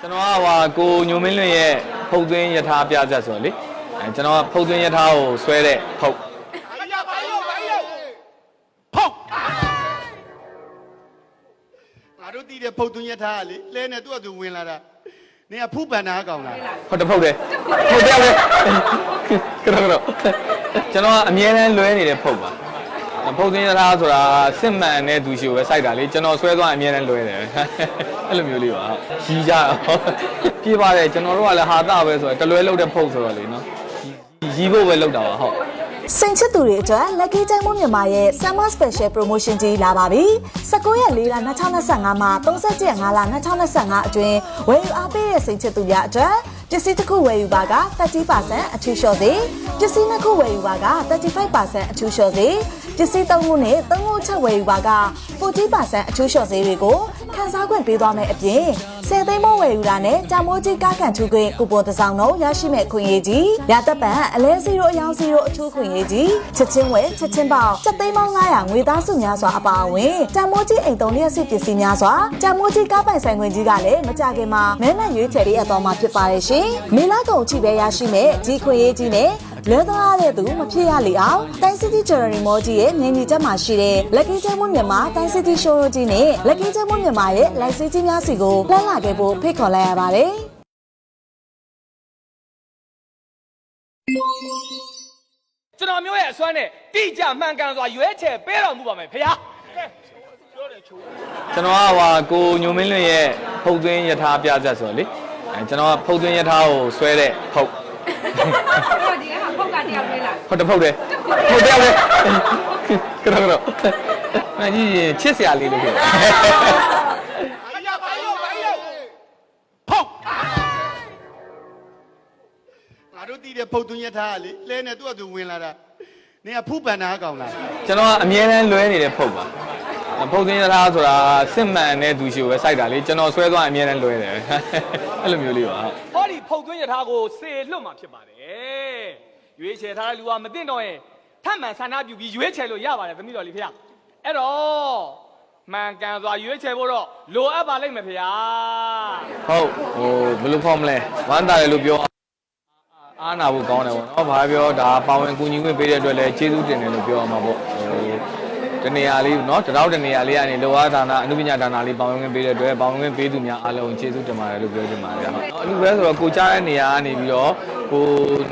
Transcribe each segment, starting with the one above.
ကျွန်တော်ကဟိုကိုညိုမင်းလွင်ရဲ့ဖုတ်သွင်းယထာပြချက်ဆိုလေအဲကျွန်တော်ကဖုတ်သွင်းယထာကိုဆွဲတဲ့ဖုတ်ဖုတ်ငါတို့တီးတဲ့ဖုတ်သွင်းယထာကလေလဲနဲ့သူ့အတူဝင်လာတာနင်ကဖူးပန်နာကောင်လားဟုတ်တယ်ဖုတ်တယ်ဖုတ်တယ်ဟုတ်တယ်ကတော့ကတော့ကျွန်တော်ကအမြဲတမ်းလွဲနေတဲ့ဖုတ်ပါ ဖုတ်သွင်းယထာဆိုတာစစ်မှန်တဲ့သူရှိကိုပဲစိုက်တာလေကျွန်တော်ဆွဲသွားအမြဲတမ်းလွဲတယ်အဲ့လိုမျိုးလေးပါရီးကြတော့ပြေးပါတယ်ကျွန်တော်တို့ကလည်းဟာတာပဲဆိုတော့တလွဲလောက်တဲ့ဖုတ်ဆိုတော့လေနော်ရီးဖို့ပဲလောက်တာပါဟုတ်စိန်ချစ်သူတွေအတွက် Lucky ကျန်းမိုးမြန်မာရဲ့ Summer Special Promotion ကြီးလာပါပြီ။19ရက်4လ2025မှာ30ရက်5လ2025အတွင်းဝယ်ယူအားပေးတဲ့စိန်ချစ်သူများအတွက်ပစ္စည်းတစ်ခုဝယ်ယူပါက30%အထူးလျှော့သေးပစ္စည်းနှစ်ခုဝယ်ယူပါက35%အထူးလျှော့သေး ပစ္စည်းသုံးခုနဲ့သုံးခုချက်ဝယ်ယူပါက40%အထူးလျှော့သေးတွေကိုခန်းစားခွင့်ပေးသွားမယ်အပြင်10သိန်းမိုးဝယ်ယူတာနဲ့တာမိုးကြီးကားကန်ထူခွင့်ကူပွန်တစ်စောင်တော့ရရှိမဲ့ခွင့်ရေးကြီးရတပ်ပံအလဲစီရိုအယောင်စီရိုအထူးခွင့်ရေးကြီးချက်ချင်းဝယ်ချက်ချင်းပေါက်ချက်သိန်းပေါင်း900ငွေသားစုများစွာအပါအဝင်တာမိုးကြီးအိမ်သုံးလျက်စစ်ပစ္စည်းများစွာတာမိုးကြီးကားပိုင်ဆိုင်ခွင့်ကြီးကလည်းမကြခင်မှာမဲမရွေးချယ်ရေးအတော်မှာဖြစ်ပါတယ်ရှင်မေလာကုံချိပဲရရှိမဲ့ကြီးခွင့်ရေးကြီးနဲ့ လဲသွားရတဲ့သူမဖြစ်ရလေအောင်တိုင်း City Jewelry Mall ကြီးရဲ့ငင်းကြီးချက်မှာရှိတဲ့ Lucky ကျန်းမမြန်မာတိုင်း City Showroom ကြီးနဲ့ Lucky ကျန်းမမြန်မာရဲ့ live ကြီးများစီကိုလှမ်းလာခဲ့ဖို့ဖိတ်ခေါ်လိုက်ရပါတယ်ကျွန်တော်မျိုးရဲ့အစွမ်းနဲ့တိကျမှန်ကန်စွာရွေးချယ်ပေးတော်မူပါမယ်ဖေဟာကျွန်တော်ကဟိုကိုညိုမင်းလွင်ရဲ့ဖုတ်သွင်းယထာပြဆက်ဆိုတော့လေအဲကျွန်တော်ကဖုတ်သွင်းယထာကိုဆွဲတဲ့ဖုတ် တို့ဒီကဟာဖုတ်ကတယောက်လေးလားဟုတ်တယ်ဖုတ်တယ်ဖုတ်တယ်လေကတော့ကတော့မကြီးရင်ချစ်စရာလေးလို့ပြောငါတို့တည်တဲ့ဖုတ်သွင်းရထားကလေလဲနဲ့သူ့အတူဝင်လာတာနင်ကဖူးပန်တာကောင်လားကျွန်တော်ကအမြဲတမ်းလွဲနေတဲ့ဖုတ်ပါဖုတ်သွင်းရထားဆိုတာစစ်မှန်တဲ့သူရှိကိုပဲစိုက်တာလေကျွန်တော်ဆွဲသွားအမြဲတမ်းလွဲတယ်အဲ့လိုမျိုးလေးပါ ဖုတ်သွင်းယထာကိုစေလွတ်မှာဖြစ်ပါတယ်ရွေးချယ်ထားတဲ့လူကမသိတော့ရင်ထပ်မံဆန္ဒပြုပြီးရွေးချယ်လို့ရပါတယ်သမီးတော်လေးဖေဟာအဲ့တော့မှန်ကန်စွာရွေးချယ်ဖို့တော့လိုအပ်ပါလိမ့်မယ်ဖေဟာဟုတ်ဟိုဘယ်လိုဖော်မလဲဝမ်းတာတယ်လို့ပြောအားနာဖို့ကောင်းတယ်ပေါ့နော်ဘာပြောဒါပါဝင်ကူညီခွင့်ပေးတဲ့အတွက်လည်းကျေးဇူးတင်တယ်လို့ပြောရမှာပေါ့ဟို တနေရာလေးเนาะတရောက်တနေရာလေးကနေလောအားဒါနာအနုပညာဒါနာလေးပါဝင်ခွင့်ပေးတဲ့အတွက်ပါဝင်ခွင့်ပေးသူများအားလုံးကျေးဇူးတင်ပါတယ်လို့ပြောချင်ပါတယ်ဟုတ်အနုပဲဆိုတော့ကိုကြားတဲ့နေရာကနေပြီးတော့ကို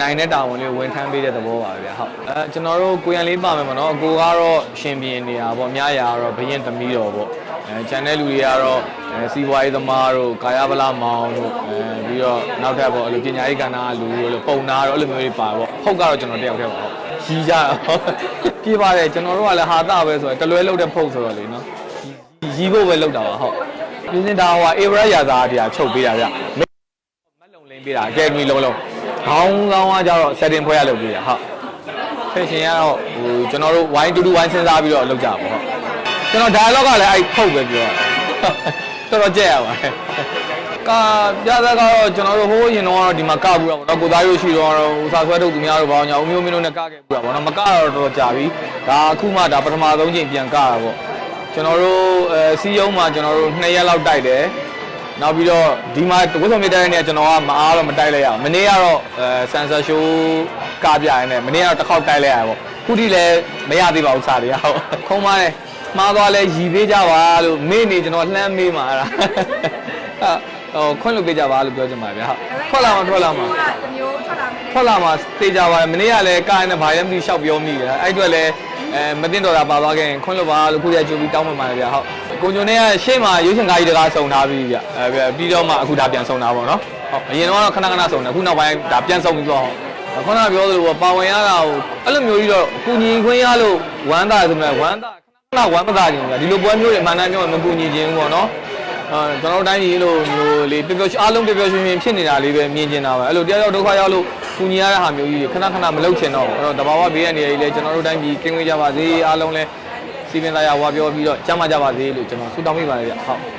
နိုင်တဲ့တာဝန်လေးကိုဝန်ထမ်းပေးတဲ့သဘောပါပဲဟုတ်အဲကျွန်တော်တို့ကိုရန်လေးပါမယ်ပေါ့နော်အကိုကတော့ရှင်ပြင်းနေရာပေါ့အများရာကတော့ဘရင်သမီးတော်ပေါ့အဲကျန်တဲ့လူတွေကတော့အဲစီးပွားရေးသမားတို့ကာယဗလာမောင်တို့အဲပြီးတော့နောက်ထပ်ပေါ့အဲ့လိုပညာရေးကဏ္ဍကလူတို့လို့ပုံနာတော့အဲ့လိုမျိုးတွေပါပေါ့ဟုတ်ကတော့ကျွန်တော်တယောက်တည်းပါ ဟုတ်ရီးကြတော့ပြေးပါတယ်ကျွန်တော်တို့ကလည်းဟာတာပဲဆိုတော့တလွဲလောက်တဲ့ဖုတ်ဆိုတော့လေနော်ရီးဖို့ပဲလောက်တာပါဟုတ်ပြင်းစင်တာဟိုအေဗရရာသာတရားချုပ်ပေးတာဗျမက်လုံလင်းပေးတာအကယ်ဒမီလုံးလုံးခေါင်းကောင်းကကြတော့ setting ဖွဲရလုပ်ပေးတာဟုတ်ဖက်ရှင်ကတော့ဟိုကျွန်တော်တို့ဝိုင်းတူတူဝိုင်းစဉ်းစားပြီးတော့လုပ်ကြပါပေါ့ဟုတ်ကျွန်တော် dialogue ကလည်းအဲ့ဖုတ်ပဲပြောတာတော်တော်ကြက်ရပါတယ် ကာပြသက်ကတော့ကျွန်တော်တို့ဟိုးရင်တော့ဒီမှာကဘူးတော့တော့ကိုသားရုပ်ရှိတော့ဟိုစာဆွဲထုတ်သူများတို့ဘာညာဦးမျိုးမင်းတို့နဲ့ကခဲ့ဘူးတာပေါ့နော်မကတော့တော်တော်ကြာပြီဒါအခုမှဒါပထမဆုံးချိန်ပြန်ကတာပေါ့ကျွန်တော်တို့အဲစီးရုံးမှာကျွန်တော်တို့2ရက်လောက်တိုက်တယ်နောက်ပြီးတော့ဒီမှာဝတ်စုံမြတိုက်တဲ့နေရာကျွန်တော်ကမအားတော့မတိုက်လိုက်ရအောင်မနေ့ကတော့အဲဆန်ဆာရှိုးကပြရနေမနေ့ကတော့တစ်ခေါက်တိုက်လိုက်ရပေါ့ခုထိလည်းမရသေးပါဘူးစာတွေဟုတ်ခုံးပါတယ်မှားသွားလဲရည်ပေးကြပါလို့မေ့နေကျွန်တော်လှမ်းမေးမှာအဲ့ဒါ ဟိုခွင့်လုပ်ပေးကြပါလို့ပြောချင်ပါဗျာဟုတ်ထွက်လာမှာထွက်လာမှာတမျိုးထွက်လာမယ်ထွက်လာမှာတေးကြပါတယ်မနေ့ကလည်းကားနဲ့ဘာလဲမသိရှောက်ပြောမိတယ်အဲ့အတွက်လည်းအဲမသိတော့တာပါသွားခဲ့ရင်ခွင့်လို့ပါလို့ခုရကြိုပြီးတောင်းပန်ပါတယ်ဗျာဟုတ်ကိုညိုနဲ့ကရှေ့မှာရွေးချင်ကားကြီးတကားစုံထားပြီးဗျအဲပြီးတော့မှအခုဒါပြန်စုံတာပေါ့နော်ဟုတ်အရင်တော့ခဏခဏစုံတယ်အခုနောက်ပိုင်းဒါပြန်စုံပြီးတော့ခုနကပြောသလိုပေါ့ပါဝင်ရတာကိုအဲ့လိုမျိုးကြီးတော့ကုညီခွင့်ရလို့ဝမ်းသာဆိုမှဝမ်းသာခဏဝမ်းမသာခြင်းဗျာဒီလိုပွဲမျိုးတွေမှန်တမ်းပြောရင်မကုညီခြင်းဘူးပေါ့နော်အဲ ကျွန်တော်တို့တိုင်းပြည်လို့မျိုးလေးပျော်ပျော်အားလုံးပျော်ပျော်ရွှင်ရွှင်ဖြစ်နေတာလေးပဲမြင်ကျင်တာပဲအဲ့လိုတရားရောက်ဒုက္ခရောက်လို့ကုညီရတဲ့ဟာမျိုးကြီးတွေခဏခဏမလုပ်ချင်တော့ဘူးအဲ့တော့တဘာဝဘေးရနေရည်လေကျွန်တော်တို့တိုင်းပြည်ကင်းဝေးကြပါစေအားလုံးလည်းစီပင်သားရဝါပြောပြီးတော့ကျမ်းမာကြပါစေလို့ကျွန်တော်ဆုတောင်းမိပါတယ်ဗျဟုတ်